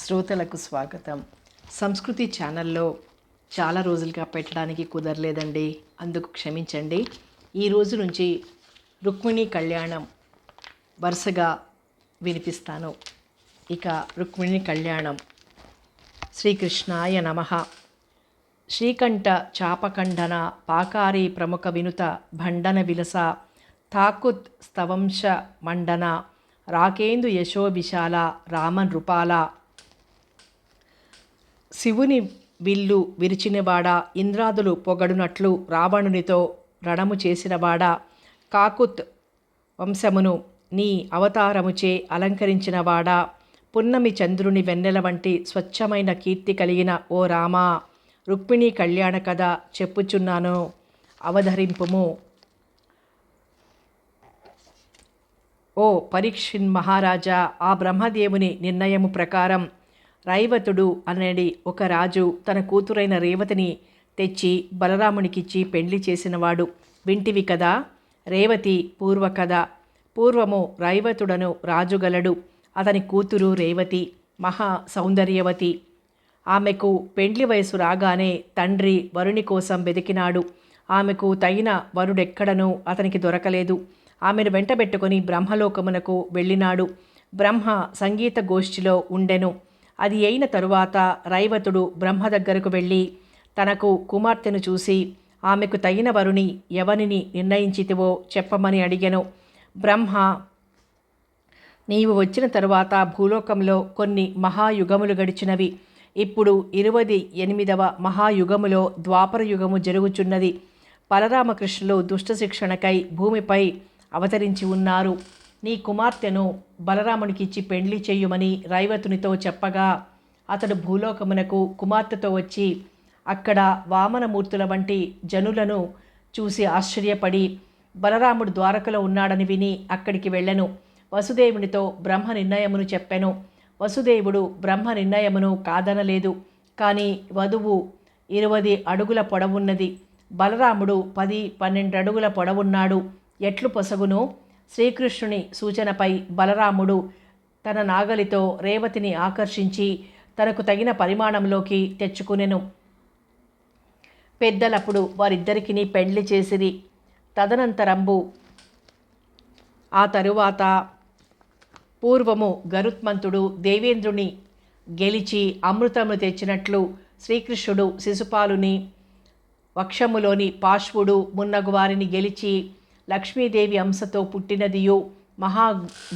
శ్రోతలకు స్వాగతం. సంస్కృతి ఛానల్లో చాలా రోజులుగా పెట్టడానికి కుదరలేదండి. అందుకు క్షమించండి. ఈ రోజు నుంచి రుక్మిణి కళ్యాణం వరుసగా వినిపిస్తాను. ఇక రుక్మిణి కళ్యాణం. శ్రీకృష్ణాయ నమ. శ్రీకంఠ చాపకండన పాకారి ప్రముఖ వినుత భండన విలస తాకుత్ స్తవంశ మండన రాకేందు యశో విశాల రామన్ రూపాల శివుని విల్లు విరిచినవాడా ఇంద్రాదులు పొగడునట్లు రావణునితో రణము చేసినవాడా కాకుత్ వంశమును నీ అవతారముచే అలంకరించినవాడా పున్నమి చంద్రుని వెన్నెల వంటి స్వచ్ఛమైన కీర్తి కలిగిన ఓ రామా రుక్మిణి కళ్యాణ కథ చెప్పుచున్నాను. అవధరింపుము. ఓ పరీక్షిన్ మహారాజా ఆ బ్రహ్మదేవుని నిర్ణయము ప్రకారం రైవతుడు అనేది ఒక రాజు. తన కూతురైన రేవతిని తెచ్చి బలరామునికిచ్చి పెండ్లి చేసినవాడు. వింటివి కదా? రేవతి పూర్వకథ. పూర్వము రైవతుడను రాజుగలడు. అతని కూతురు రేవతి మహా సౌందర్యవతి. ఆమెకు పెండ్లి వయసు రాగానే తండ్రి వరుని కోసం వెతికినాడు. ఆమెకు తగిన వరుడెక్కడనూ అతనికి దొరకలేదు. ఆమెను వెంటబెట్టుకొని బ్రహ్మలోకమునకు వెళ్ళినాడు. బ్రహ్మ సంగీత గోష్ఠిలో ఉండెను. అది అయిన తరువాత రైవతుడు బ్రహ్మ దగ్గరకు వెళ్ళి తనకు కుమార్తెను చూసి ఆమెకు తగిన వరుని ఎవనిని నిర్ణయించితివో చెప్పమని అడిగెను. బ్రహ్మ నీవు వచ్చిన తరువాత భూలోకంలో కొన్ని మహాయుగములు గడిచినవి. ఇప్పుడు ఇరువది ఎనిమిదవ మహాయుగములో ద్వాపర యుగము జరుగుచున్నది. బలరామకృష్ణులు దుష్ట శిక్షణకై భూమిపై అవతరించి ఉన్నారు. నీ కుమార్తెను బలరామునికిచ్చి పెండ్లి చేయుమని రైవతునితో చెప్పగా అతడు భూలోకమునకు కుమార్తెతో వచ్చి అక్కడ వామనమూర్తుల వంటి జనులను చూసి ఆశ్చర్యపడి బలరాముడు ద్వారకలో ఉన్నాడని విని అక్కడికి వెళ్ళెను. వసుదేవునితో బ్రహ్మ నిర్ణయమును చెప్పెను. వసుదేవుడు బ్రహ్మ నిర్ణయమును కాదనలేదు. కానీ వధువు ఇరవది అడుగుల పొడవున్నది. బలరాముడు పది పన్నెండు అడుగుల పొడవున్నాడు. ఎట్లు పొసగును? శ్రీకృష్ణుని సూచనపై బలరాముడు తన నాగలితో రేవతిని ఆకర్షించి తనకు తగిన పరిమాణంలోకి తెచ్చుకునెను. పెద్దలప్పుడు వారిద్దరికిని పెండ్లి చేసిరి. తదనంతరంబు ఆ తరువాత పూర్వము గరుత్మంతుడు దేవేంద్రుని గెలిచి అమృతము తెచ్చినట్లు శ్రీకృష్ణుడు శిశుపాలుని వక్షములోని పాశ్వుడు మున్నగు వారిని గెలిచి లక్ష్మీదేవి అంశతో పుట్టినదియు మహా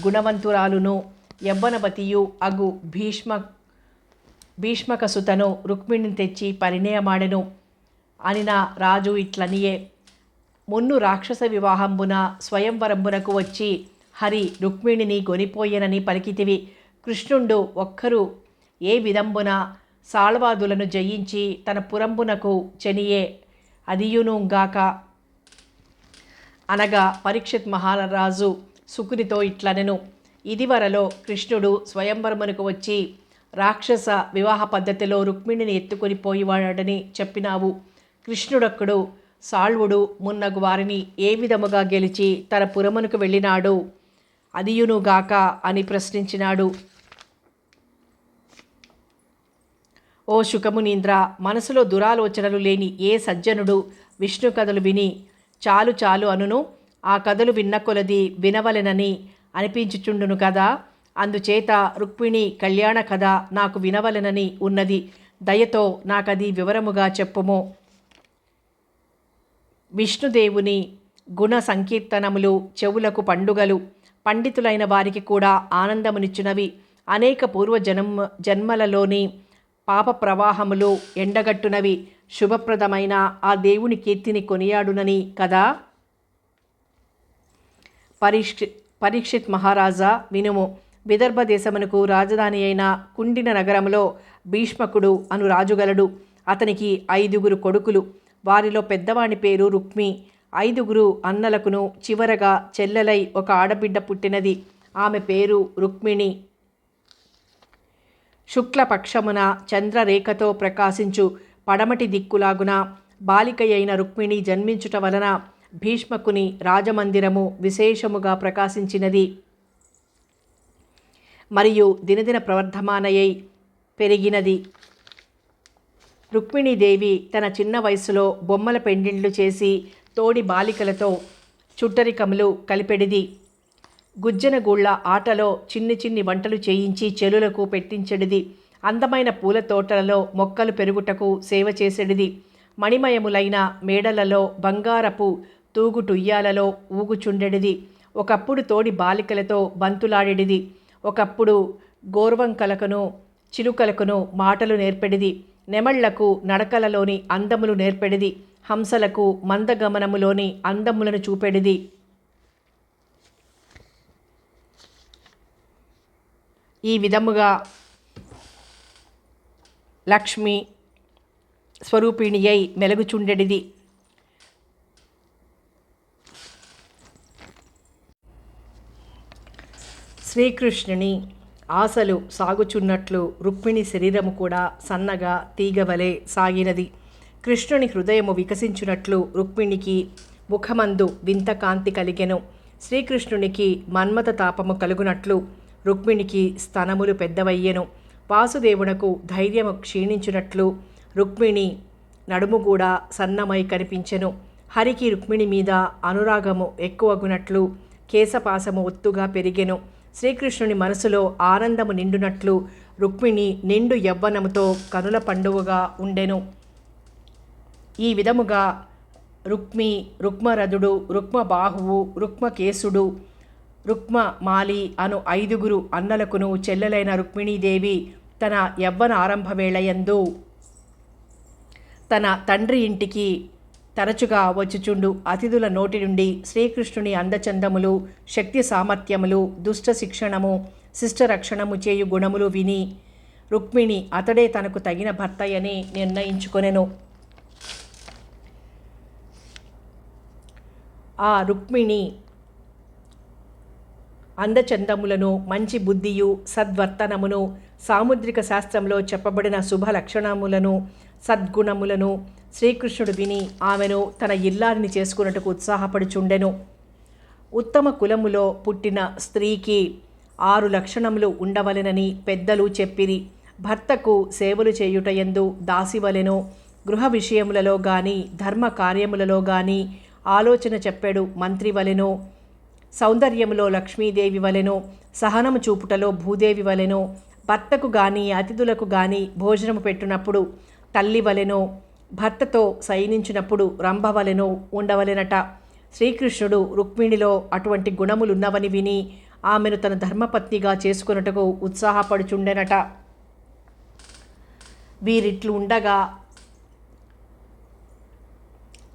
గుణవంతురాలును యవ్వనవతియు అగు భీష్మ భీష్మకసుతను రుక్మిణిని తెచ్చి పరిణయమాడెను. నా రాజు ఇట్లనియే. మున్ను రాక్షస వివాహంబున స్వయంవరంబునకు వచ్చి హరి రుక్మిణిని గొనిపోయెనని పలికితివి. కృష్ణుండు ఒక్కరు ఏ విధంబున సాళ్వాదులను జయించి తన పురంబునకు చెనియే. అదియునుగాక అనగా పరీక్షిత్ మహారాజు సుకునితో ఇట్లనెను. ఇదివరలో కృష్ణుడు స్వయంవరమునకు వచ్చి రాక్షస వివాహ పద్ధతిలో రుక్మిణిని ఎత్తుకొని పోయివాడని చెప్పినావు. కృష్ణుడొక్కడు సాళ్వుడు మున్నగు వారిని ఏ విధముగా గెలిచి తన పురమునకు వెళ్ళినాడు? అదియునుగాక అని ప్రశ్నించినాడు. ఓ శుకమునీంద్ర మనసులో దురాలోచనలు లేని ఏ సజ్జనుడు విష్ణు కథలు విని చాలు చాలు అనును ఆ కథలు విన్న కొలది వినవలెనని అనిపించుచుండును కదా. అందుచేత రుక్మిణి కళ్యాణ కథ నాకు వినవలెనని ఉన్నది. దయతో నాకది వివరముగా చెప్పుము. విష్ణుదేవుని గుణ సంకీర్తనములు చెవులకు పండుగలు పండితులైన వారికి కూడా ఆనందమునిచ్చినవి. అనేక పూర్వ జన్మ జన్మలలోని పాప ప్రవాహములు ఎండగట్టునవి. శుభప్రదమైన ఆ దేవుని కీర్తిని కొనియాడునని కదా? పరీక్షి పరీక్షిత్ మహారాజా వినుము. విదర్భ దేశమునకు రాజధాని అయిన కుండిన నగరంలో భీష్మకుడు అను రాజుగలడు. అతనికి ఐదుగురు కొడుకులు. వారిలో పెద్దవాని పేరు రుక్మి. ఐదుగురు అన్నలకును చివరగా చెల్లెలై ఒక ఆడబిడ్డ పుట్టినది. ఆమె పేరు రుక్మిణి. శుక్లపక్షమున చంద్రరేఖతో ప్రకాశించు. పడమటి దిక్కులాగున బాలిక అయిన రుక్మిణి జన్మించుట వలన భీష్మకుని రాజమందిరము విశేషముగా ప్రకాశించినది. మరియు దినదిన ప్రవర్ధమానయై పెరిగినది. రుక్మిణీదేవి తన చిన్న వయసులో బొమ్మల పెండిండ్లు చేసి తోడి బాలికలతో చుట్టరికములు కలిపెడిది. గుజ్జనగూళ్ళ ఆటలో చిన్ని చిన్ని వంటలు చేయించి చెలులకు పెట్టించెడిది. అందమైన పూల తోటలలో మొక్కలు పెరుగుటకు సేవ చేసెడిది. మణిమయములైన మేడలలో బంగారపు తూగుటుయ్యాలలో ఊగుచుండెడిది. ఒకప్పుడు తోడి బాలికలతో బంతులాడెడిది. ఒకప్పుడు గోర్వంకలకును చిలుకలకును మాటలు నేర్పెడిది. నెమళ్ళకు నడకలలోని అందములు నేర్పెడిది. హంసలకు మందగమనములోని అందములను చూపెడిది. ఈ విధముగా లక్ష్మి స్వరూపిణి అయి మెలుగుచుండెడిది. శ్రీకృష్ణుని ఆశలు సాగుచున్నట్లు రుక్మిణి శరీరము కూడా సన్నగా తీగవలే సాగినది. కృష్ణుని హృదయము వికసించున్నట్లు రుక్మిణికి ముఖమందు వింత కాంతి కలిగెను. శ్రీకృష్ణునికి మన్మత తాపము కలుగునట్లు రుక్మిణికి స్తనములు పెద్దవయ్యెను. వాసుదేవునకు ధైర్యము క్షీణించినట్లు రుక్మిణి నడుము కూడా సన్నమై కనిపించెను. హరికి రుక్మిణి మీద అనురాగము ఎక్కువగునట్లు కేశపాసము ఒత్తుగా పెరిగెను. శ్రీకృష్ణుని మనసులో ఆనందము నిండునట్లు రుక్మిణి నిండు యవ్వనముతో కనుల పండువగా ఉండెను. ఈ విధముగా రుక్మి రుక్మరథుడు రుక్మబాహువు రుక్మకేశుడు రుక్మమాలి అను ఐదుగురు అన్నలకును చెల్లెలైన రుక్మిణీదేవి తన యవ్వన ఆరంభ వేళయందు తన తండ్రి ఇంటికి తరచుగా వచ్చుచుండు. అతిథుల నోటి నుండి శ్రీకృష్ణుని అందచందములు శక్తి సామర్థ్యములు దుష్ట శిక్షణము శిష్ట రక్షణము చేయు గుణములు విని రుక్మిణి అతడే తనకు తగిన భర్తయని నిర్ణయించుకొనెను. ఆ రుక్మిణి అందచందములను మంచి బుద్ధియు సద్వర్తనమును సాముద్రిక శాస్త్రంలో చెప్పబడిన శుభ లక్షణములను సద్గుణములను శ్రీకృష్ణుడు విని ఆమెను తన ఇల్లారిని చేసుకున్నట్టుకు ఉత్సాహపడుచుండెను. ఉత్తమ కులములో పుట్టిన స్త్రీకి ఆరు లక్షణములు ఉండవలెనని పెద్దలు చెప్పిరి. భర్తకు సేవలు చేయుటయందు దాసివలెను. గృహ విషయములలో గాని ధర్మ కార్యములలో గాని ఆలోచన చెప్పాడు మంత్రివలెను సౌందర్యములో లక్ష్మీదేవి వలెను సహనము చూపుటలో భూదేవి వలెను భర్తకు గాని అతిథులకు గాని భోజనము పెట్టునప్పుడు తల్లి వలెనో భర్తతో సైనించినప్పుడు రంభ వలెనో ఉండవలెనట. శ్రీకృష్ణుడు రుక్మిణిలో అటువంటి గుణములున్నవని విని ఆమెను తన ధర్మపత్నిగా చేసుకున్నటకు ఉత్సాహపడుచుండెనట. వీరిట్లు ఉండగా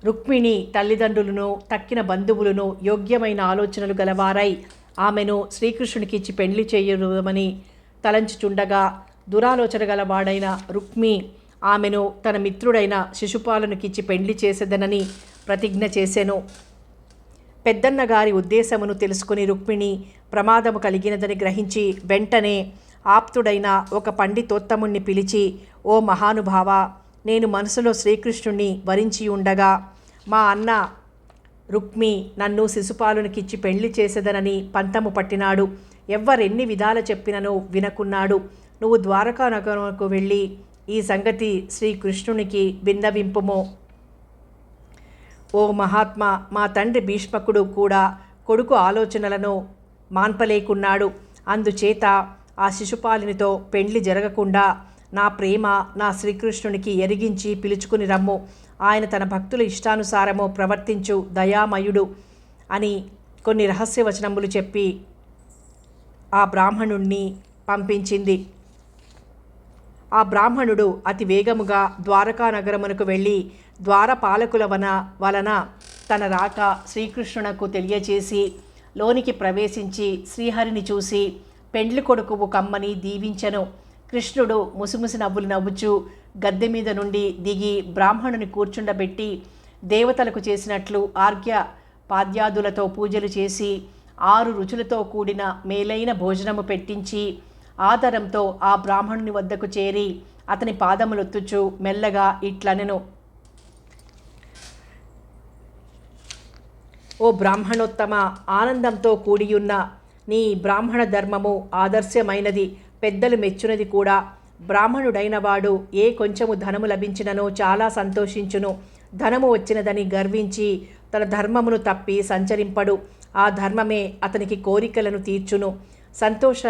రుక్మిణి తల్లిదండ్రులను తక్కిన బంధువులను యోగ్యమైన ఆలోచనలు గలవారై ఆమెను శ్రీకృష్ణునికిచ్చి పెళ్ళి చేయమని తలంచుచుండగా దురాలోచన గలవాడైన రుక్మి ఆమెను తన మిత్రుడైన శిశుపాలనుకిచ్చి పెళ్ళి చేసేదనని ప్రతిజ్ఞ చేసెను. పెద్దన్న గారి ఉద్దేశమును తెలుసుకుని రుక్మిణి ప్రమాదము కలిగినదని గ్రహించి వెంటనే ఆప్తుడైన ఒక పండితోత్తముణ్ణి పిలిచి ఓ మహానుభావ నేను మనసులో శ్రీకృష్ణుణ్ణి వరించి ఉండగా మా అన్న రుక్మి నన్ను శిశుపాలునికిచ్చి పెళ్ళి చేసేదనని పంతము పట్టినాడు. ఎవ్వరెన్ని విధాల చెప్పినను వినకున్నాడు. నువ్వు ద్వారకా నగరంకు వెళ్ళి ఈ సంగతి శ్రీకృష్ణునికి విన్నవింపుము. ఓ మహాత్మా మా తండ్రి భీష్మకుడు కూడా కొడుకు ఆలోచనలను మాన్పలేకున్నాడు. అందుచేత ఆ శిశుపాలినితో పెండ్లి జరగకుండా నా ప్రేమ నా శ్రీకృష్ణునికి ఎరిగించి పిలుచుకుని రమ్ము. ఆయన తన భక్తుల ఇష్టానుసారము ప్రవర్తించు దయామయుడు అని కొన్ని రహస్యవచనములు చెప్పి ఆ బ్రాహ్మణుణ్ణి పంపించింది. ఆ బ్రాహ్మణుడు అతి వేగముగా ద్వారకా నగరమునకు వెళ్ళి ద్వారపాలకుల వన వలన తన రాక శ్రీకృష్ణునకు తెలియచేసి లోనికి ప్రవేశించి శ్రీహరిని చూసి పెండ్లి కొడుకువు కమ్మని దీవించెను. కృష్ణుడు ముసిముసి నవ్వులు నవ్వుచు గద్దె మీద నుండి దిగి బ్రాహ్మణుని కూర్చుండబెట్టి దేవతలకు చేసినట్లు ఆర్ఘ్య పాద్యాదులతో పూజలు చేసి ఆరు రుచులతో కూడిన మేలైన భోజనము పెట్టించి ఆదరంతో ఆ బ్రాహ్మణుని వద్దకు చేరి అతని పాదములొత్తుచు మెల్లగా ఇట్లనెను. ఓ బ్రాహ్మణోత్తమ ఆనందంతో కూడియున్న నీ బ్రాహ్మణ ధర్మము ఆదర్శమైనది. పెద్దలు మెచ్చునది కూడా. బ్రాహ్మణుడైన వాడు ఏ కొంచెము ధనము లభించిననో చాలా సంతోషించును. ధనము వచ్చినదని గర్వించి తన ధర్మమును తప్పి సంచరింపడు. ఆ ధర్మమే అతనికి కోరికలను తీర్చును. సంతోష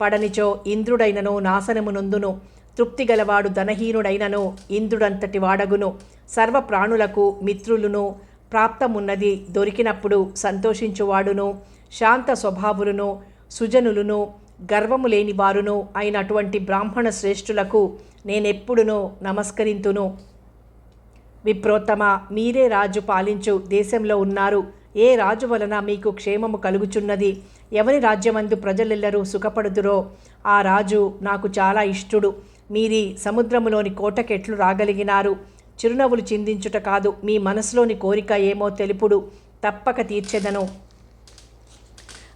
పడనిచో ఇంద్రుడైనను నాశనము నొందును. తృప్తి గలవాడు ధనహీనుడైనను ఇంద్రుడంతటి వాడగును. సర్వ ప్రాణులకు మిత్రులను. ప్రాప్తమున్నది దొరికినప్పుడు సంతోషించువాడును. శాంత స్వభావులను సుజనులను గర్వము లేని వారును అయినటువంటి బ్రాహ్మణ శ్రేష్ఠులకు నేనెప్పుడునో నమస్కరింతును. విప్రోత్తమ మీరే రాజు పాలించు దేశంలో ఉన్నారు. ఏ రాజు వలన మీకు క్షేమము కలుగుచున్నది? ఎవరి రాజ్యమందు ప్రజలెల్లరూ సుఖపడుదురో? ఆ రాజు నాకు చాలా ఇష్టుడు. మీరి సముద్రములోని కోటకెట్లు రాగలిగినారు. చిరునవ్వులు చిందించుట కాదు మీ మనసులోని కోరిక ఏమో తెలుపుడు. తప్పక తీర్చెదను.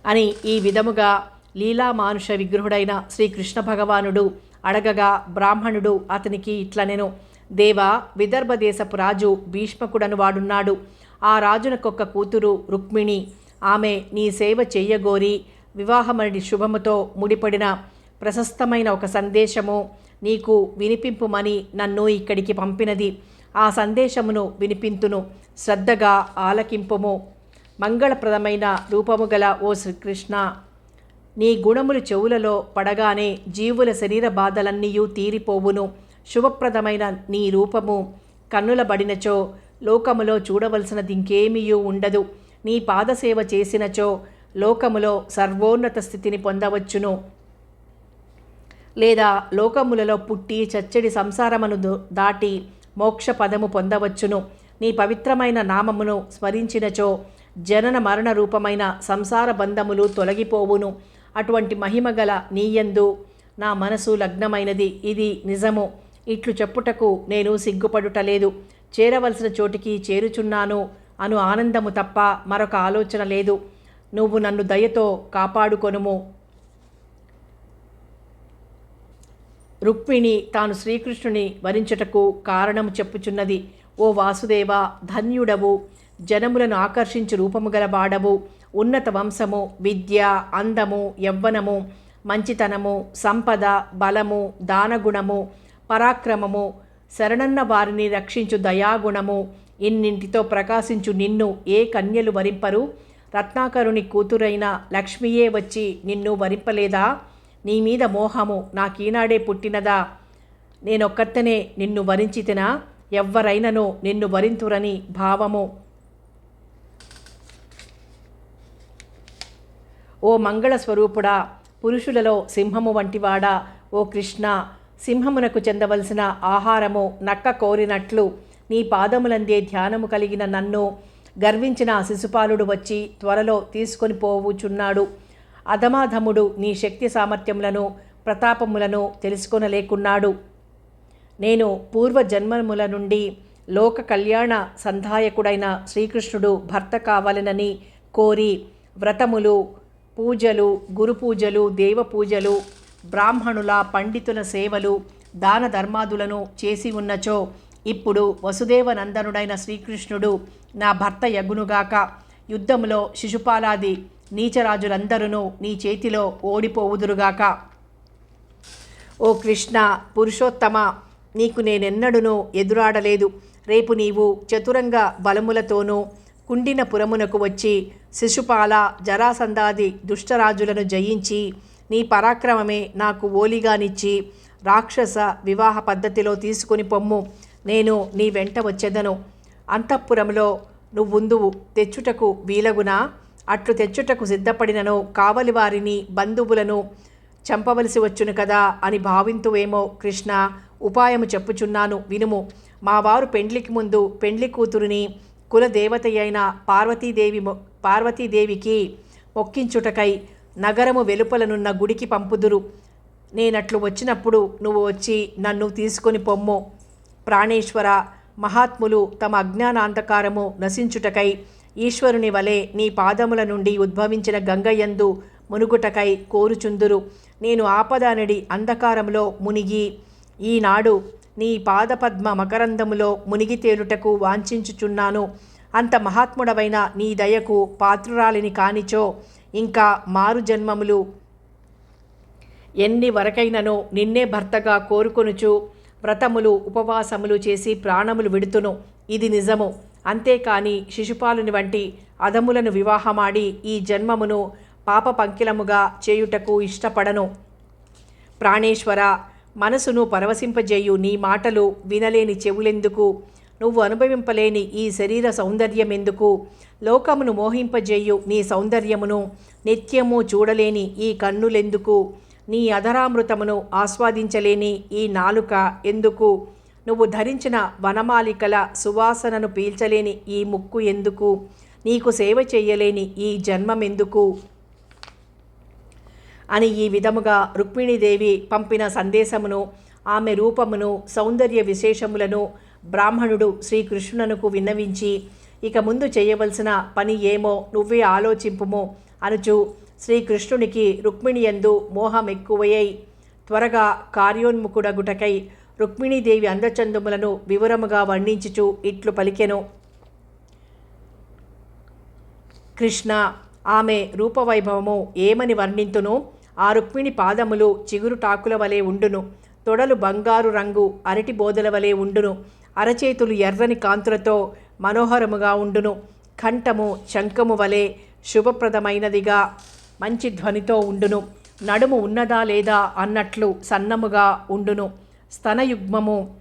అని ఈ విధముగా లీలామానుష విగ్రహుడైన శ్రీకృష్ణ భగవానుడు. అడగగా బ్రాహ్మణుడు అతనికి ఇట్లనెను దేవా విదర్భ దేశపు రాజు భీష్మకుడను వాడున్నాడు. ఆ రాజునకొక్క కూతురు రుక్మిణి. ఆమె నీ సేవ చెయ్యగోరి వివాహమని శుభముతో ముడిపడిన ప్రశస్తమైన ఒక సందేశము నీకు వినిపింపుమని నన్ను ఇక్కడికి పంపినది. ఆ సందేశమును వినిపింతును. శ్రద్ధగా ఆలకింపుము. మంగళప్రదమైన రూపము గల ఓ శ్రీకృష్ణ. నీ గుణములు చెవులలో పడగానే జీవుల శరీర బాధలన్నీయూ తీరిపోవును. శుభప్రదమైన నీ రూపము కన్నులబడినచో లోకములో చూడవలసిన దింకేమీయూ ఉండదు. నీ పాదసేవ చేసినచో లోకములో సర్వోన్నత స్థితిని పొందవచ్చును. లేదా లోకములలో పుట్టి చచ్చడి సంసారమును దాటి మోక్ష పదము పొందవచ్చును. నీ పవిత్రమైన నామమును స్మరించినచో జనన మరణ రూపమైన సంసార బంధములు తొలగిపోవును. అటువంటి మహిమగల నీయందు నా మనసు లగ్నమైనది. ఇది నిజము. ఇట్లు చెప్పుటకు నేను సిగ్గుపడుటలేదు. చేరవలసిన చోటికి చేరుచున్నాను అను ఆనందము తప్ప మరొక ఆలోచన లేదు. నువ్వు నన్ను దయతో కాపాడుకొనుము. రుక్మిణి తాను శ్రీకృష్ణుని వరించుటకు కారణము చెప్పుచున్నది. ఓ వాసుదేవ ధన్యుడవు. జనములను ఆకర్షించు రూపము గల వాడవు. ఉన్నత వంశము విద్య అందము యవ్వనము మంచితనము సంపద బలము దానగుణము పరాక్రమము శరణన్న వారిని రక్షించు దయాగుణము ఇన్నింటితో ప్రకాశించు నిన్ను ఏ కన్యలు వరింపరు? రత్నాకరుని కూతురైన లక్ష్మియే వచ్చి నిన్ను వరింపలేదా? నీ మీద మోహము నాకీనాడే పుట్టినదా? నేనొక్కతనే నిన్ను వరించితినా? ఎవ్వరైనను నిన్ను వరింతురని భావము ఓ మంగళ స్వరూపుడా పురుషులలో సింహము వంటివాడా ఓ కృష్ణ సింహమునకు చెందవలసిన ఆహారము నక్క కోరినట్లు నీ పాదములందే ధ్యానము కలిగిన నన్ను గర్వించిన శిశుపాలుడు వచ్చి త్వరలో తీసుకొని పోవుచున్నాడు. అధమాధముడు నీ శక్తి సామర్థ్యములను ప్రతాపములను తెలుసుకొనలేకున్నాడు. నేను పూర్వ జన్మముల నుండి లోక కళ్యాణ సంధాయకుడైన శ్రీకృష్ణుడు భర్త కావాలనని కోరి వ్రతములు పూజలు గురు పూజలు దేవ పూజలు బ్రాహ్మణుల పండితుల సేవలు దాన ధర్మాదులను చేసి ఉన్నచో ఇప్పుడు వసుదేవనందనుడైన శ్రీకృష్ణుడు నా భర్త యగునుగాక యుద్ధములో శిశుపాలాది నీచరాజులందరూ నీ చేతిలో ఓడిపోవుదురుగాక. ఓ కృష్ణ పురుషోత్తమ నీకు నేనెన్నడునూ ఎదురాడలేదు. రేపు నీవు చతురంగ బలములతోనూ కుండిన పురమునకు వచ్చి శిశుపాల జరాసందాది దుష్టరాజులను జయించి నీ పరాక్రమమే నాకు ఓలిగానిచ్చి రాక్షస వివాహ పద్ధతిలో తీసుకుని పొమ్ము. నేను నీ వెంట వచ్చెదను. అంతఃపురంలో నువ్వుందువు తెచ్చుటకు వీలగునా? అట్లు తెచ్చుటకు సిద్ధపడినను కావలి వారిని బంధువులను చంపవలసి వచ్చును కదా అని భావింతువేమో కృష్ణ. ఉపాయము చెప్పుచున్నాను వినుము. మా వారు పెండ్లికి ముందు పెండ్లి కూతురుని కులదేవత అయిన పార్వతీదేవి మొ- పార్వతీదేవికి మొక్కించుటకై నగరము వెలుపలనున్న గుడికి పంపుదురు. నేనట్లు వచ్చినప్పుడు నువ్వు వచ్చి నన్ను తీసుకొని పొమ్ము. ప్రాణేశ్వర మహాత్ములు తమ అజ్ఞానాంధకారము నశించుటకై ఈశ్వరుని వలె నీ పాదముల నుండి ఉద్భవించిన గంగయందు మునుగుటకై కోరుచుందురు. నేను ఆపదానడి అంధకారంలో మునిగి ఈనాడు నీ పాదపద్మ మకరందములో మునిగి తేలుటకు వాంఛించుచున్నాను. అంత మహాత్ముడవైన నీ దయకు పాత్రురాలిని కానిచో. ఇంకా మారు జన్మములు ఎన్ని వరకైనను నిన్నే భర్తగా కోరుకొనుచు వ్రతములు ఉపవాసములు చేసి ప్రాణములు విడుతును. ఇది నిజము. అంతేకాని శిశుపాలుని వంటి అదములను వివాహమాడి ఈ జన్మమును పాప పంకిలముగా చేయుటకు ఇష్టపడను. ప్రాణేశ్వర మనసును పరవశింపజేయు నీ మాటలు వినలేని చెవులెందుకు? నువ్వు అనుభవింపలేని ఈ శరీర సౌందర్యమెందుకు? లోకమును మోహింపజేయు నీ సౌందర్యమును నిత్యము చూడలేని ఈ కన్నులెందుకు? నీ అధరామృతమును ఆస్వాదించలేని ఈ నాలుక ఎందుకు? నువ్వు ధరించిన వనమాలికల సువాసనను పీల్చలేని ఈ ముక్కు ఎందుకు? నీకు సేవ చేయలేని ఈ జన్మమెందుకు? అని ఈ విధముగా రుక్మిణీదేవి పంపిన సందేశమును ఆమె రూపమును సౌందర్య విశేషములను బ్రాహ్మణుడు శ్రీకృష్ణునకు విన్నవించి ఇక ముందు చేయవలసిన పని ఏమో నువ్వే ఆలోచింపుము అనుచు శ్రీకృష్ణునికి రుక్మిణి యందు మోహం ఎక్కువయ్యై త్వరగా కార్యోన్ముఖుడగుటకై రుక్మిణీదేవి అందచందములను వివరముగా వర్ణించుచు ఇట్లు పలికెను. కృష్ణ ఆమె రూపవైభవము ఏమని వర్ణింతును? ఆ రుక్మిణి పాదములు చిగురుటాకుల వలె ఉండును. తొడలు బంగారు రంగు అరటి బోదల వలె ఉండును. అరచేతులు ఎర్రని కాంతులతో మనోహరముగా ఉండును. కంఠము శంఖము వలె శుభప్రదమైనదిగా మంచి ధ్వనితో ఉండును. నడుము ఉన్నదా లేదా అన్నట్లు సన్నముగా ఉండును. స్తనయుగ్మము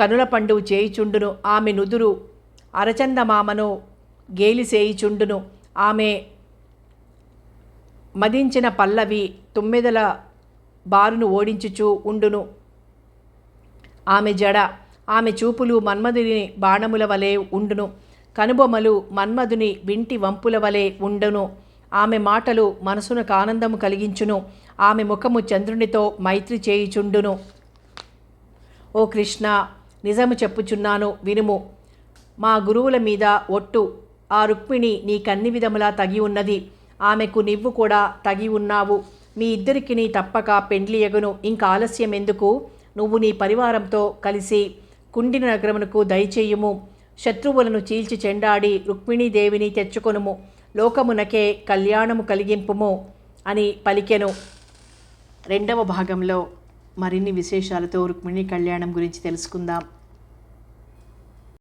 కనుల పండు చేయిచుండును. ఆమె నుదురు అరచందమామను గేలిసేయిచుండును ఆమె మదించిన పల్లవి తొమ్మిదల బారును ఓడించుచూ ఉండును. ఆమె జడ ఆమె చూపులు మన్మధుని బాణముల వలె ఉండును. కనుబొమ్మలు మన్మధుని వింటి వంపుల వలె ఉండును. ఆమె మాటలు మనసునకు ఆనందము కలిగించును. ఆమె ముఖము చంద్రునితో మైత్రి చేయుచుండును. ఓ కృష్ణ నిజము చెప్పుచున్నాను వినుము. మా గురువుల మీద ఒట్టు ఆ రుక్మిణి నీకన్ని విధములా తగి ఉన్నది. ఆమెకు నీవు కూడా తగి ఉన్నావు. మీ ఇద్దరికి నీ తప్పక పెండ్లియగును ఇంక ఆలస్యం ఎందుకు? నువ్వు నీ పరివారంతో కలిసి కుండిన నగరమునకు దయచేయుము. శత్రువులను చీల్చి చెండాడి రుక్మిణీదేవిని తెచ్చుకొనుము. లోకమునకే కళ్యాణము కలిగింపుము అని పలికెను. రెండవ భాగంలో మరిన్ని విశేషాలతో రుక్మిణి కళ్యాణం గురించి తెలుసుకుందాం.